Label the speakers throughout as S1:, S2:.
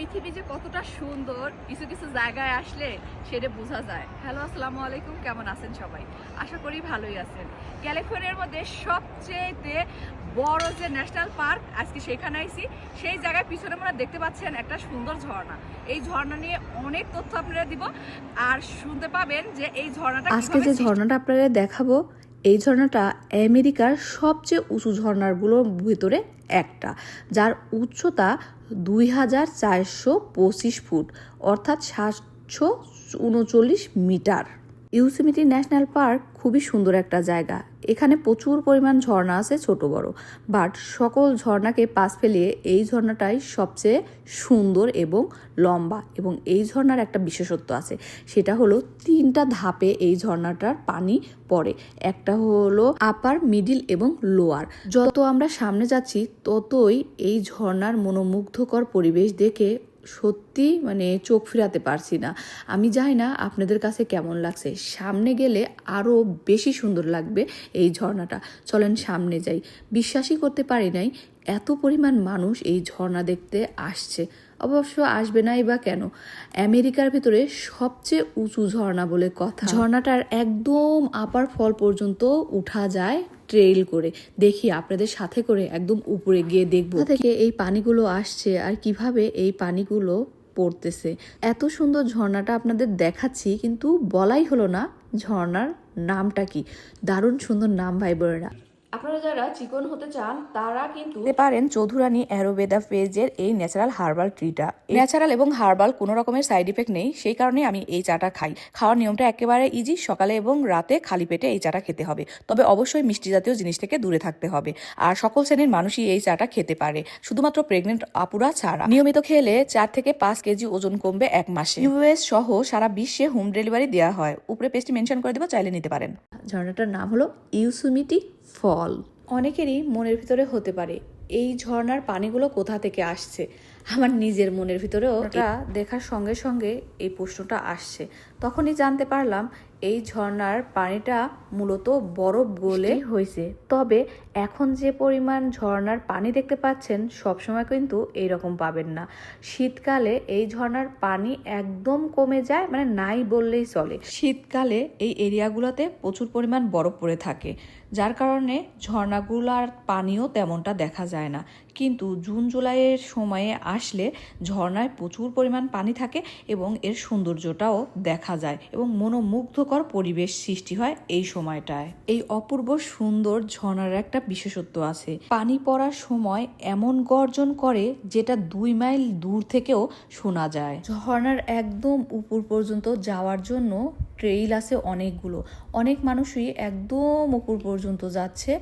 S1: পৃথিবী যে কতটা সুন্দর কিছু কিছু জায়গায় আসলে সেটা বোঝা যায়। হ্যালো আসসালামু আলাইকুম কেমন আছেন সবাই? আশা করি ভালোই আছেন। ক্যালিফোর্নিয়ার মধ্যে সবচেয়ে বড় যে ন্যাশনাল পার্ক আজকে সেখানে আইছি। সেই জায়গায় পিছনে আমরা দেখতে পাচ্ছেন একটা সুন্দর ঝর্ণা। এই ঝর্ণা নিয়ে অনেক তথ্য আপনারা দিব। আর শুনতে পাবেন যে এই ঝর্ণাটা
S2: আজকে যে ঝর্ণাটা আপনাদের দেখাবো এই ঝর্ণাটা আমেরিকার সবচেয়ে উঁচু ঝর্ণাগুলোর ভিতরে একটা যার উচ্চতা দুই হাজার চারশো পঁচিশ ফুট অর্থাৎ সাতশো উনচল্লিশ মিটার। ইউসিমিটি ন্যাশনাল পার্ক খুবই সুন্দর একটা জায়গা। এখানে প্রচুর পরিমাণ ঝর্ণা আছে ছোট বড়। বাট সকল ঝর্ণাকে পাশ ফেলিয়ে এই ঝর্ণাটাই সবচেয়ে সুন্দর এবং লম্বা এবং এই ঝর্ণার একটা বিশেষত্ব আছে। সেটা হলো তিনটা ধাপে এই ঝর্ণাটার পানি পড়ে। একটা হলো আপার মিডিল এবং লোয়ার যত আমরা সামনে যাচ্ছি, ততই এই ঝর্ণার মনোমুগ্ধকর পরিবেশ দেখে সত্যি মানে চোখ ফিরাতে পারছি না। আমি যাই না আপনাদের কাছে কেমন লাগছে। সামনে গেলে আরও বেশি সুন্দর লাগবে এই ঝর্ণাটা। চলেন সামনে যাই। বিশ্বাসই করতে পারি নাই এত পরিমাণ মানুষ এই ঝর্ণা দেখতে আসছে। অবশ্য আসবে নাই বা কেন? আমেরিকার ভিতরে সবচেয়ে উঁচু ঝর্ণা বলে কথা। ঝর্ণাটার একদম আপার ফল পর্যন্ত উঠা যায় ট্রেইল করে। দেখি আপনাদের সাথে করে একদম উপরে গিয়ে দেখব থেকে এই পানিগুলো আসছে আর কীভাবে এই পানিগুলো পড়তেছে। এত সুন্দর ঝর্ণাটা আপনাদের দেখাচ্ছি কিন্তু বলাই হলো না ঝর্ণার নামটা কি। দারুণ সুন্দর নাম ভাই বোনেরা। আপনারা যারা চিকন হতে চান তারা কিন্তু পেতে পারেন চৌধুরানী অ্যারোবেদা পেজের এই ন্যাচারাল হার্বাল ট্রিটা। ন্যাচারাল এবং হার্বাল কোনো রকমের সাইড ইফেক্ট নেই সেই কারণে আমি এই চাটা খাই। খাওয়ার নিয়মটা একেবারে ইজি সকালে এবং রাতে খালি পেটে এই চাটা খেতে হবে। তবে অবশ্যই মিষ্টি জাতীয় জিনিস থেকে দূরে থাকতে হবে। আর সকল শ্রেণির মানুষই এই চাটা খেতে পারে। শুধুমাত্র প্রেগনেন্ট আপুরা ছাড়া। নিয়মিত খেলে চার থেকে পাঁচ কেজি ওজন কমবে এক মাসে। ইউএস সহ সারা বিশ্বে হোম ডেলিভারি দেওয়া হয়। উপরে পেজটি মেনশন করে দেবো চাইলে নিতে পারেন। ঝর্ণাটার নাম হলো ইউসুমিটি ফল। অনেকেরই মনের ভিতরে হতে পারে এই ঝর্ণার পানিগুলো কোথা থেকে আসছে? আমার নিজের মনের ভিতরেও এটা দেখার সঙ্গে সঙ্গে এই প্রশ্নটা আসছে। তখনই জানতে পারলাম এই ঝর্ণার পানিটা মূলত বরফ গলে হয়েছে। তবে এখন যে পরিমাণ ঝর্ণার পানি দেখতে পাচ্ছেন সবসময় কিন্তু এইরকম পাবেন না। শীতকালে এই ঝর্ণার পানি একদম কমে যায় মানে নাই বললেই চলে। শীতকালে এই এরিয়াগুলোতে প্রচুর পরিমাণ বরফ পড়ে থাকে যার কারণে ঝর্ণাগুলার পানিও তেমনটা দেখা যায় না। কিন্তু জুন জুলাইয়ের সময়ে আসলে ঝর্ণায় প্রচুর পরিমাণ পানি থাকে এবং এর সৌন্দর্যটাও দেখা যায় এবং মনোমুগ্ধকর পরিবেশ সৃষ্টি হয় এই সময়টায়। এই অপূর্ব সুন্দর ঝর্ণার একটা বিশেষত্ব আছে। পানি পড়ার সময় এমন গর্জন করে যেটা দুই মাইল দূর থেকেও শোনা যায়। ঝর্ণার একদম উপর পর্যন্ত যাওয়ার জন্য ট্রেইল আছে অনেকগুলো। অনেক মানুষই একদম উপর পর্যন্ত যাচ্ছে,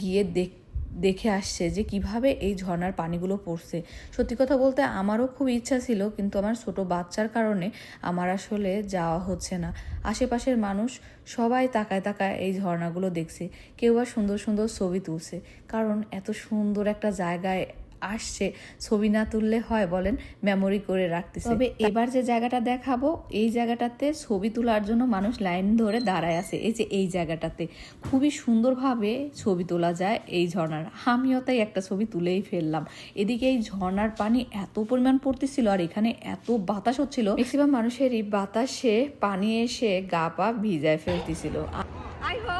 S2: গিয়ে দেখ দেখে আসছে যে কীভাবে এই ঝর্নার পানিগুলো পড়ছে। সত্যি কথা বলতে আমারও খুব ইচ্ছা ছিল, কিন্তু আমার ছোট বাচ্চার কারণে আমার আসলে যাওয়া হচ্ছে না। আশেপাশের মানুষ সবাই তাকায় তাকায় এই ঝর্নাগুলো দেখছে। কেউ আর সুন্দর সুন্দর ছবি তুলছে। কারণ এত সুন্দর একটা জায়গায় আসছে ছবি না তুললে হয় বলেন মেমোরি করে রাখতেছে। তবে এবার যে জায়গাটা দেখাবো এই জায়গাটাতে ছবি তোলার জন্য মানুষ লাইন ধরে দাঁড়ায় আছে এই যে এই জায়গাটাতে। খুবই সুন্দরভাবে ছবি তোলা যায় এই ঝর্ণার। আমিও তাই একটা ছবি তুলেই ফেললাম। এদিকে এই ঝর্ণার পানি এত পরিমাণ পড়তেছিল আর এখানে এত বাতাস হচ্ছিল ম্যাক্সিমাম মানুষেরই বাতাসে পানি এসে গা পা ভিজায় ফেলতেছিল।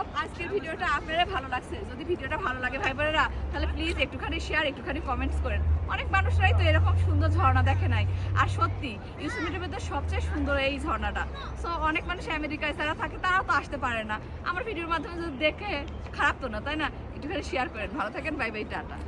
S1: হোপ আজকের ভিডিওটা আপনারা ভালো লাগছে। যদি ভিডিওটা ভালো লাগে ভাই বোনেরা, তাহলে প্লিজ একটুখানি শেয়ার একটুখানি কমেন্টস করেন। অনেক মানুষরাই তো এরকম সুন্দর ঝর্ণা দেখে নাই। আর সত্যি ইউসুমিটের মধ্যে সবচেয়ে সুন্দর এই ঝর্ণাটা। সো অনেক মানুষ আমেরিকায় যারা থাকে তারা তো আসতে পারে না। আমার ভিডিওর মাধ্যমে যদি দেখে, খারাপ তো না, তাই না? একটুখানি শেয়ার করেন। ভালো থাকেন বাই বাই টাটা।